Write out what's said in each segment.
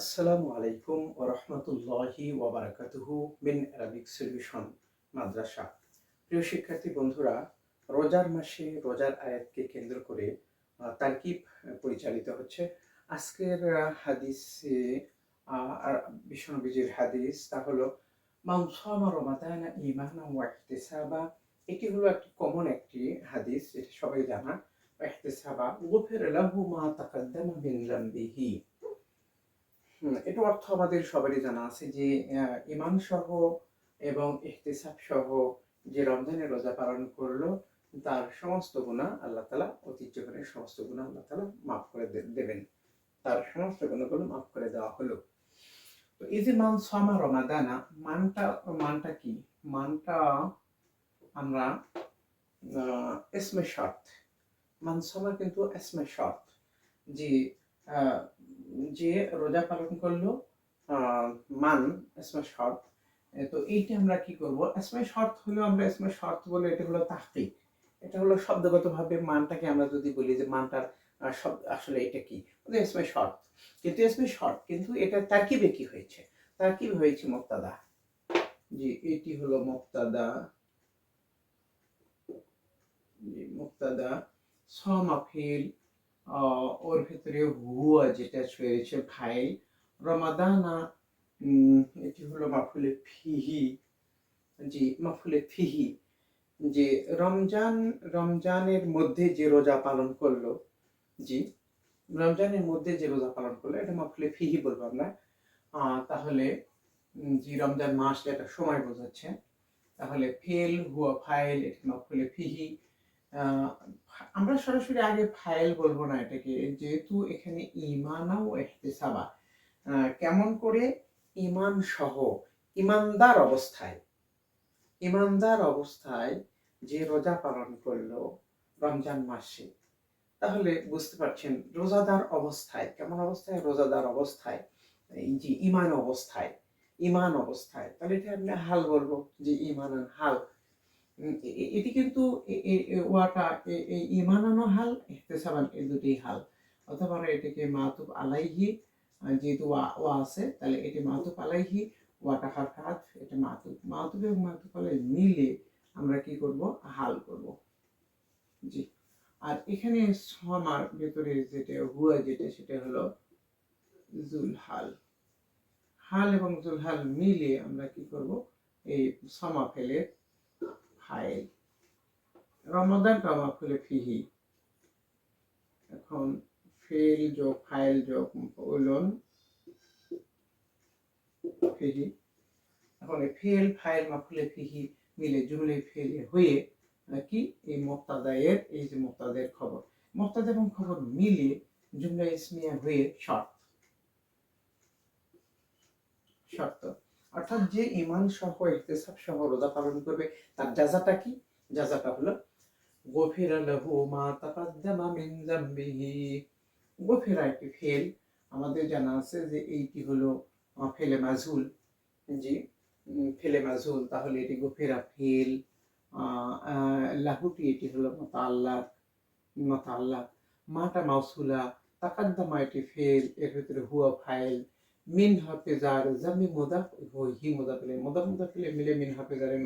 আসসালামু আলাইকুম ও রহমতুল্লাহি ওবরাকাতুহু মিন অ্যারাবিক সলিউশন মাদ্রাসা। প্রিয় শিক্ষার্থী বন্ধুরা রোজার মাসে রোজার আয়াতকে কেন্দ্র করে তারকিব পরিচালিত হচ্ছে। আজকের হাদিসে বিষ্ণুবীজির হাদিস তা হলো মান সামা রমাদানা ঈমানা ওয়া ইহতিসাবা। এটি হলো একটি কমন একটি হাদিস এটা সবাই জানা। ওয়া ইহতিসাবা গুফির লাহু মা তাকাদ্দামা মিন যামবিহি হুম, এটা অর্থ আমাদের সবারই জানা আছে যে ইমান সহ এবং ইহতিসাব সহ যে রমজানের রোজা পালন করল, তার সমস্ত গুণা আল্লাহ তালা জীবনের সমস্ত গুণা আল্লাহ তালা মাফ করে দেবেন। তার সমস্ত গুণগুলো মাফ করে দেওয়া হলো। তো এই যে মান সমা রমাদানা, মানটা মানটা কি? মানটা আমরা এসমে শর্ত। মান সমা কিন্তু এসমে শর্ত। যে যে রোজা পালন করল মান এসমে শর্ত। তো এইটা আমরা কি করব? এসমে শর্ত হলো আমরা এসমে শর্ত বলে এটা হলো তাহকিক এটা হলো শব্দগতভাবে মানটাকে আমরা যদি বলি যে মানটার শব্দ আসলে এটা কি? এসমে শর্ত। কিন্তু এসমে শর্ত, কিন্তু এটা তারকিবে কি হয়েছে? তারকিব হয়েছে মুক্তাদা। জি, এটি হলো মুক্তাদা। মুক্তাদা। সমাফিল ওর ভেতরে হুয়া যেটা রয়েছে ফাইল রমাদানা এটি হলো মাফুলে ফিহি, জি মাফুলে ফিহি। যে রমজান, রমজানের মধ্যে যে রোজা পালন করল, জি, রমজানের মধ্যে যে রোজা পালন করল, এটা মাফুলে ফিহি বলব আমরা। তাহলে জি, রমজান মাস এটা সময় বোঝাচ্ছে, তাহলে ফেল, হুয়া, ফাইল, এটি মাফুলে ফিহি। আমরা সরাসরি আগে ফাইল বলব না এটাকে। যেহেতু এখানে ইমানা ও ইহতিসাবা আহ, কেমন করে? ইমান সহ। ইমানদার অবস্থায়। ইমানদার অবস্থায় যে রোজা পালন করল রমজান মাসে তাহলে বুঝতে পারছেন রোজাদার অবস্থায় কেমন অবস্থায়? রোজাদার অবস্থায় এই যে ইমান অবস্থায় ইমান অবস্থায়। তাহলে এটা আমরা হাল বলব যে ইমান হাল। এটি কিন্তু ওয়াটা ইমানানো হাল ইহতেসাবান এই দুটি হাল। অথবা এটাকে মাতুব আলাইহি যেহেতু ওয়া আছে, তাহলে এটি মাতুব আলাইহি ওয়াটা হারফাত এটা মাতুব। মাতুব এবং মাতুব আলাই মিলে আমরা কি করব? হাল করব। জি। আর এখানে সমার ভেতরে যেটা হুয়া যেটা, সেটা হলো জুল হাল এবং জুল হাল মিলে আমরা কি করব? এই সমা ফেলে ফাইল রমাদান কামা ফুলে ফিহি এখন ফেল যোগ ফাইল যোগ ওলন ফিহি এখন ফেল ফাইল মাফুলে ফিহি মিলে জুমলে ফেলে হয়ে আহ, কি? এই মোক্তাদায়ের এই যে মোক্তাদের খবর। মোক্তাদা এবং খবর মিলে জুমলা ইসমিয়া হয়ে শর্ত। শর্ত। অর্থাৎ যে ইমান সহ ইহতেসাব সহ রোজা পালন করবে, তার জাজাটা কি? জাজাটা হলো, গফিরা লাহু মা তাকাদ্দামা মিন যামবিহি। গফিরা একটি ফেল। আমাদের জানা আছে যে এইটি হলো ফেলে মাজুল জি ফেলে মাজুল তাহলে এটি গফিরা ফেল। লাহুটি, এটি হলো মাতাল্লাক মাতাল্লাক মাটা মাউসুলা, তাকাদ্দামা এটি ফেল, এর ভিতরে হুয়া ফাইল। মিন হাফেজার জামি মোদাফ হি মোদাফিলে মোদাফ মোদাফিলে মিলে মিন হাফেজারে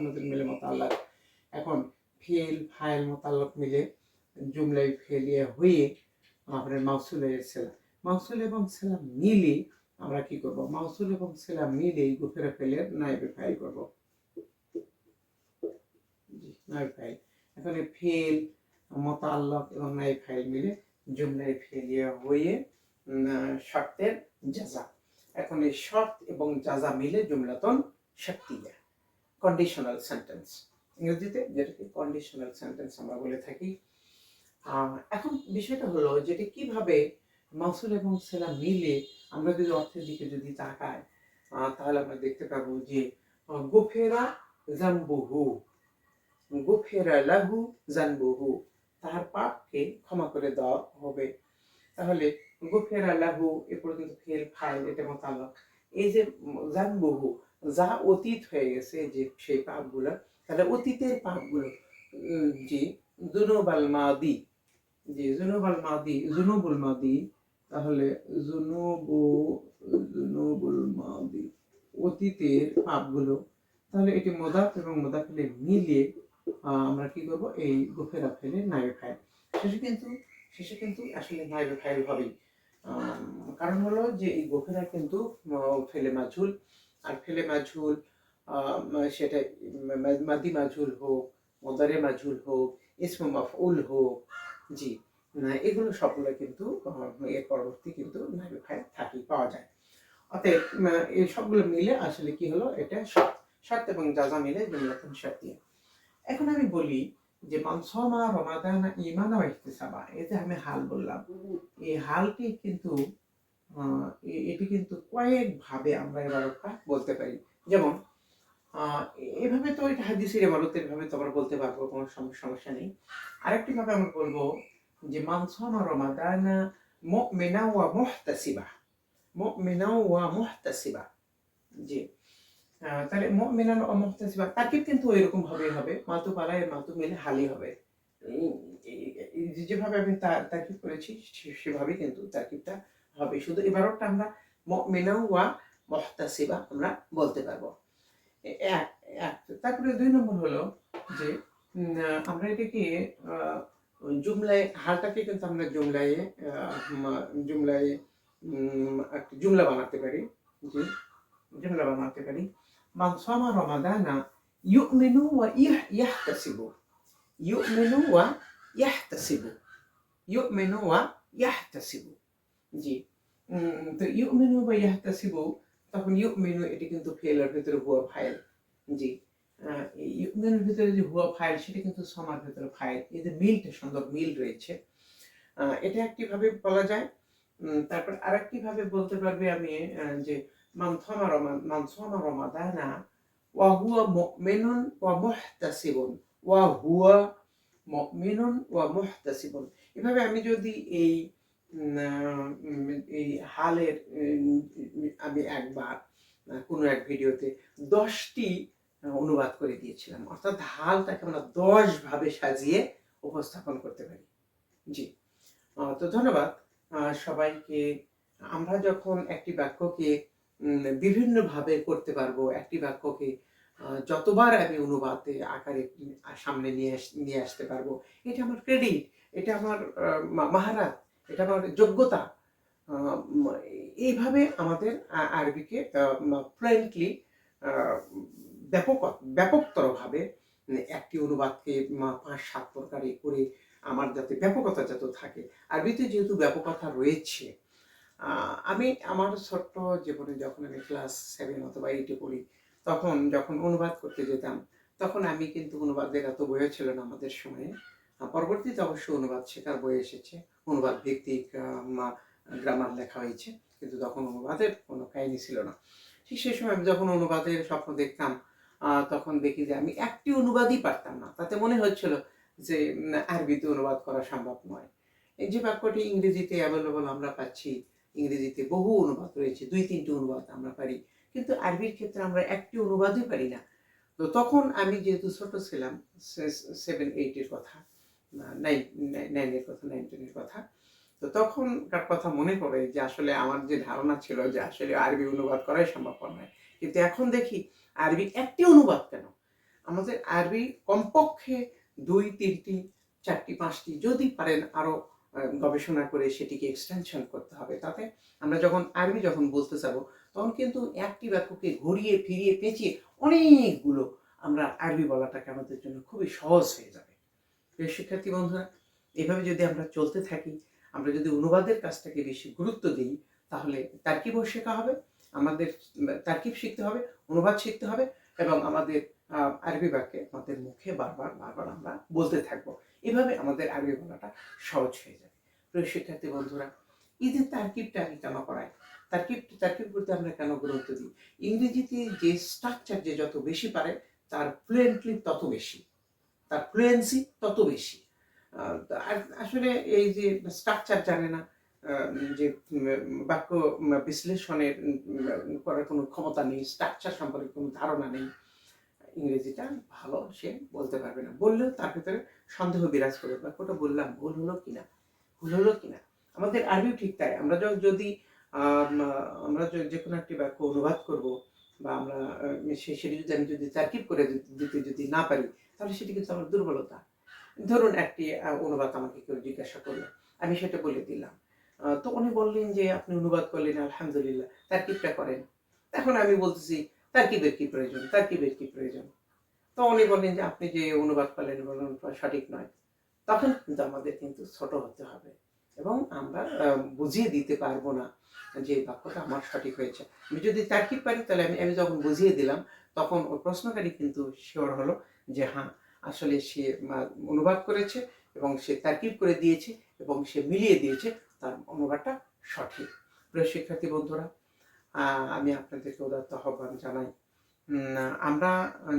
মধ্যে মিলে মোতাল্লাক এখন ফেল ফাইল মোতাল্লাক মিলে জুমলাই ফেলিয়া হয়ে আপনার মাউসুল সেলা মাউসুল এবং সেলা মিলে আমরা কি করব? মাউসুল এবং সেলা মিলে গুফেরা ফেলে নাইবে ফাইল করব। জি ফাইল এখন এই ফেল মোতাল্লাক এবং নাইব ফাইল মিলে জুমলাই ফেলিয়া হয়ে শর্তের জাজা। এখন এই শর্ত এবং জাজা মিলে জুমলাতন শক্তিয়া কন্ডিশনাল সেন্টেন্স ইংরেজিতে যেটাকে কন্ডিশনাল সেন্টেন্স আমরা বলে থাকি। এখন বিষয়টা হলো যেটি কীভাবে মাসুল এবং সেলা মিলে আমরা যদি অর্থের দিকে যদি তাকাই তাহলে আমরা দেখতে পাবো যে গোফেরা জাম্বুহু গোফেরা লাহু জানবুহু। তাহার পাপকে ক্ষমা করে দেওয়া হবে। তাহলে গোফেরা লাহু এ পর্যন্ত ফেল ফাইল এটা মোতালক এই যে জানবুহু, যা অতীত হয়ে গেছে, যে সেই পাপগুলো, তাহলে অতীতের পাপগুলো যে জুনুবাল মাদি, যে জুনুবাল মাদি, জুনুবুল মাদি, তাহলে জুনুবু, জুনুবুল মাদি, অতীতের পাপগুলো, তাহলে এটি মোদাফ এবং মোদাফিলে মিলিয়ে আমরা কি করব? এই গুফেরা ফেলে নাইবে ফাইল। শেষে কিন্তু শেষে কিন্তু আসলে নাইবে ফাইল হবেই। কারণ হলো যে এই গোফেরা কিন্তু ফেলে মাঝুল। আর ফেলে মাঝুল সেটা মাদি মাঝুল হোক, মদারে মাঝুল হোক ইসমু মাফউল হোক, জি। এগুলো সবগুলো কিন্তু এর পরবর্তী কিন্তু নাইবে থাকি, পাওয়া যায়। অতএব এই সবগুলো মিলে আসলে কি হলো, এটা শর্ত শর্ত এবং জাজা মিলে জুমলাতুন শর্তিয়া এখন আমি বলি যে মানসমা রমাদান ইমান এতে আমি হাল বললাম, এই হালটি কিন্তু এটি কিন্তু কয়েক ভাবে আমরা এবার বলতে পারি। যেমন এভাবে তো এটা হাদিসের এবারতের ভাবে তো আমরা বলতে পারব, কোনো সমস্যা নেই। আরেকটি ভাবে আমরা বলব যে মানসমা রমাদান মুমিনা ওয়া মুহতাসিবা, মুমিনা ওয়া মুহতাসিবা জি তাহলে ওয়া মুহতাসিবা তাকিব কিন্তু এরকম ভাবে হবে। মাতু পালায় মাতু মিলে হালি হবে। যে- যেভাবে আমি তা- তাকিব করেছি সেভাবেই কিন্তু তাকিবটা হবে। শুধু এবারটা আমরা মুমিনা ওয়া মুহতাসিবা আমরা বলতে পারব। এক তারপরে দুই নম্বর হলো যে আমরা এটাকে জুমলায়, হালটাকে কিন্তু আমরা জুমলায় জুমলায় একটা জুমলা বানাতে পারি। জি, জুমলা বানাতে পারি। ওয়া ইহ- ইয়াহতাসিবু ইউমিনু ওয়া ইয়াহতাসিবু ইউমিনু ওয়া ইয়াহতাসিবু জি। তো ইউমিনু ওয়া ইয়াহতাসিবু তখন ইউমিনু এটি কিন্তু ফেলের ভিতরে হুয়া ফাইল। জি। এই ইউমিনুর ভিতরে যে হুয়া ফাইল, সেটা কিন্তু সমার ভিতরে ফাইল। এদের মিলটা সুন্দর মিল রয়েছে। এটা একটি ভাবে বলা যায়। তারপর আরেকটি ভাবে বলতে পারবে আমি যে রমাদানা ওয়া হুয়া মুমিনুন ওয়া মুহতাসিবুন ওয়া হুয়া মুমিনুন ওয়া মুহতাসিবুন এভাবে আমি যদি এই এই হালের আমি একবার কোনো এক ভিডিওতে দশটি অনুবাদ করে দিয়েছিলাম। অর্থাৎ হালটাকে আমরা দশ ভাবে সাজিয়ে উপস্থাপন করতে পারি। জি। তো ধন্যবাদ। সবাইকে, আমরা যখন একটি বাক্যকে বিভিন্নভাবে করতে পারব একটি বাক্যকে যতবার আমি অনুবাদে আকারে সামনে নিয়ে নিয়ে আসতে পারব। এটা আমার ক্রেডিট এটা আমার মাহারাত এটা আমার যোগ্যতা। এইভাবে আমাদের আরবিকে ফ্লুয়েন্টলি ব্যাপক, ব্যাপকতরভাবে একটি অনুবাদকে পাঁচ, সাত প্রকারে করে আমার যাতে ব্যাপকতা যাতে থাকে। আরবিতে যেহেতু ব্যাপকতা রয়েছে আমি আমার ছোট্ট জীবনে যখন আমি ক্লাস সেভেন অথবা এইটে পড়ি, তখন যখন অনুবাদ করতে যেতাম, তখন আমি কিন্তু অনুবাদের এত বইও ছিল না আমাদের সময়ে। পরবর্তীতে অবশ্য অনুবাদ শেখার বই এসেছে। অনুবাদ ভিত্তিক গ্রামার লেখা হয়েছে, কিন্তু তখন অনুবাদের কোনো কাহিনী ছিল না। ঠিক সেই সময় আমি যখন অনুবাদের স্বপ্ন দেখতাম তখন দেখি যে আমি একটি অনুবাদই পারতাম না। তাতে মনে হচ্ছিল যে আরবিতে অনুবাদ করা সম্ভব নয়। এই যে বাক্যটি ইংরেজিতে অ্যাভেলেবল আমরা পাচ্ছি ইংরেজিতে বহু অনুবাদ রয়েছে দুই তিনটি অনুবাদ আমরা পারি। কিন্তু আরবির ক্ষেত্রে আমরা একটি অনুবাদই পারি না। তো তখন আমি যেহেতু ছোট ছিলাম সেভেন এইটের কথা নাইন নাইনের কথা নাইন টেনের কথা তো তখনকার কথা মনে পড়ে যে আসলে আমার যে ধারণা ছিল যে আসলে আরবি অনুবাদ করাই সম্ভবপর নয়। কিন্তু এখন দেখি আরবি একটি অনুবাদ কেন? আমাদের আরবি কমপক্ষে দুই তিনটি চারটি পাঁচটি যদি পারেন আরও আহ, গবেষণা করে সেটিকে এক্সটেনশন করতে হবে। তাতে আমরা যখন আরবি যখন বলতে যাব, তখন কিন্তু একটি বাক্যকে ঘুরিয়ে, ফিরিয়ে, পেঁচিয়ে অনেকগুলো আমরা আরবি বলাটাকে আমাদের জন্য খুবই সহজ হয়ে যাবে। প্রিয় শিক্ষার্থী বন্ধুরা, এভাবে যদি আমরা চলতে থাকি, আমরা যদি অনুবাদের কাজটাকে বেশি গুরুত্ব দিই, তাহলে তার্কিবও শেখা হবে? আমাদের তার্কিব শিখতে হবে? অনুবাদ শিখতে হবে এবং আমাদের আরবি বাক্যে আমাদের মুখে বারবার বারবার আমরা বলতে থাকব। এভাবে আমাদের আরবি বলাটা সহজ হয়ে যাবে। শিক্ষার্থী বন্ধুরা, ঈদের তার্কিবটা আমি কেন করাই তার্কিব তার্কিব করতে আমরা কেন গুরুত্ব দিই? ইংরেজিতে যে স্ট্রাকচার যে যত বেশি পারে, তার ফ্লুয়েন্টলি তত বেশি। তার ফ্লুয়েন্সি তত বেশি। আসলে এই যে স্ট্রাকচার জানে না যে বাক্য বিশ্লেষণের করার কোনো ক্ষমতা নেই স্ট্রাকচার সম্পর্কে কোনো ধারণা নেই। ইংরেজিটা ভালো সে বলতে পারবে না। বললেও তার ভিতরে সন্দেহ বিরাজ করবে বাক্যটা বললাম ভুল হলো কিনা? ভুল হলো কিনা? আমাদের আরবিও ঠিক তাই। আমরা যদি আম, আমরা য- কোনো একটি বাক্য অনুবাদ করব বা আমরা সেটি যদি আমি যদি তার্কিব করে দিতে যদি না পারি তাহলে সেটি কিন্তু আমার দুর্বলতা। ধরুন একটি অনুবাদ আমাকে কেউ জিজ্ঞাসা করল আমি সেটা বলে দিলাম। তো উনি বললেন যে আপনি অনুবাদ করলেন আলহামদুলিল্লাহ। তার্কিবটা করেন। এখন আমি বলতেছি তার্কিবের কি প্রয়োজন? তার্কিবের কি প্রয়োজন? তো উনি বললেন যে, আপনি যে অনুবাদ করলেন বললেন সঠিক নয়। তখন কিন্তু আমাদের কিন্তু ছোট হতে হবে এবং আমরা বুঝিয়ে দিতে পারব না যে বাক্যটা আমার সঠিক হয়েছে। আমি যদি তার্কিব পারি, তাহলে আমি আমি যখন বুঝিয়ে দিলাম, তখন ওই প্রশ্নকারী কিন্তু শিওর হলো যে হ্যাঁ আসলে সে অনুবাদ করেছে এবং সে তার্কিব করে দিয়েছে এবং সে মিলিয়ে দিয়েছে, তার অনুবাদটা সঠিক। প্রিয় শিক্ষার্থী বন্ধুরা আমি আপনাদেরকে উদাত্ত আহ্বান জানাই। আমরা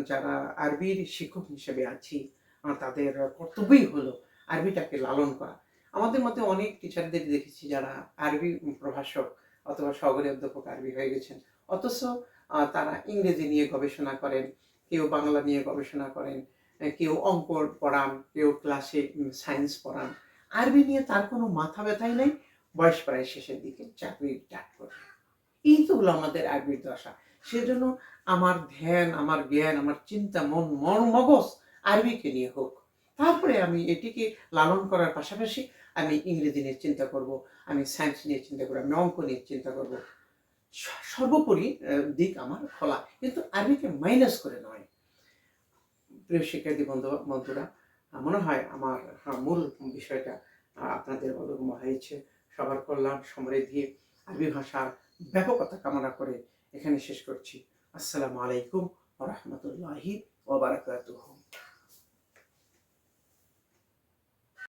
যারা আরবির শিক্ষক হিসেবে আছি তাদের কর্তব্যই হলো আরবিটাকে লালন করা। আমাদের মধ্যে অনেক টিচারদের দেখেছি যারা আরবি প্রভাষক অথবা সহকারী অধ্যাপক আরবি হয়ে গেছেন। অথচ তারা ইংরেজি নিয়ে গবেষণা করেন, কেউ বাংলা নিয়ে গবেষণা করেন, কেউ অঙ্ক পড়ান, কেউ ক্লাসে সায়েন্স পড়ান। আরবি নিয়ে তার কোনো মাথা ব্যথাই নেই। বয়স প্রায় শেষের দিকে চাকরি ডাক করে। এই তো হলো আমাদের আরবির দশা। সেজন্য আমার ধ্যান, আমার জ্ঞান, আমার চিন্তা, মন মন, মগজ আরবিকে নিয়ে হোক। তারপরে আমি এটিকে লালন করার পাশাপাশি আমি ইংরেজি নিয়ে চিন্তা করব, আমি সায়েন্স নিয়ে চিন্তা করব, আমি অঙ্ক নিয়ে চিন্তা করব। সর্বোপরি দিক আমার খোলা, কিন্তু আরবিকে মাইনাস করে নয়। প্রিয় শিক্ষার্থী বন্ধু, বন্ধুরা মনে হয় আমার মূল বিষয়টা আপনাদের বোধগম্য হয়েছে। সবার কল্যাণ, সমৃদ্ধি, আরবি ভাষার ব্যাপকতা কামনা করে এখানে শেষ করছি। আসসালামু আলাইকুম রহমতুল্লাহি ওবারাকাতুহু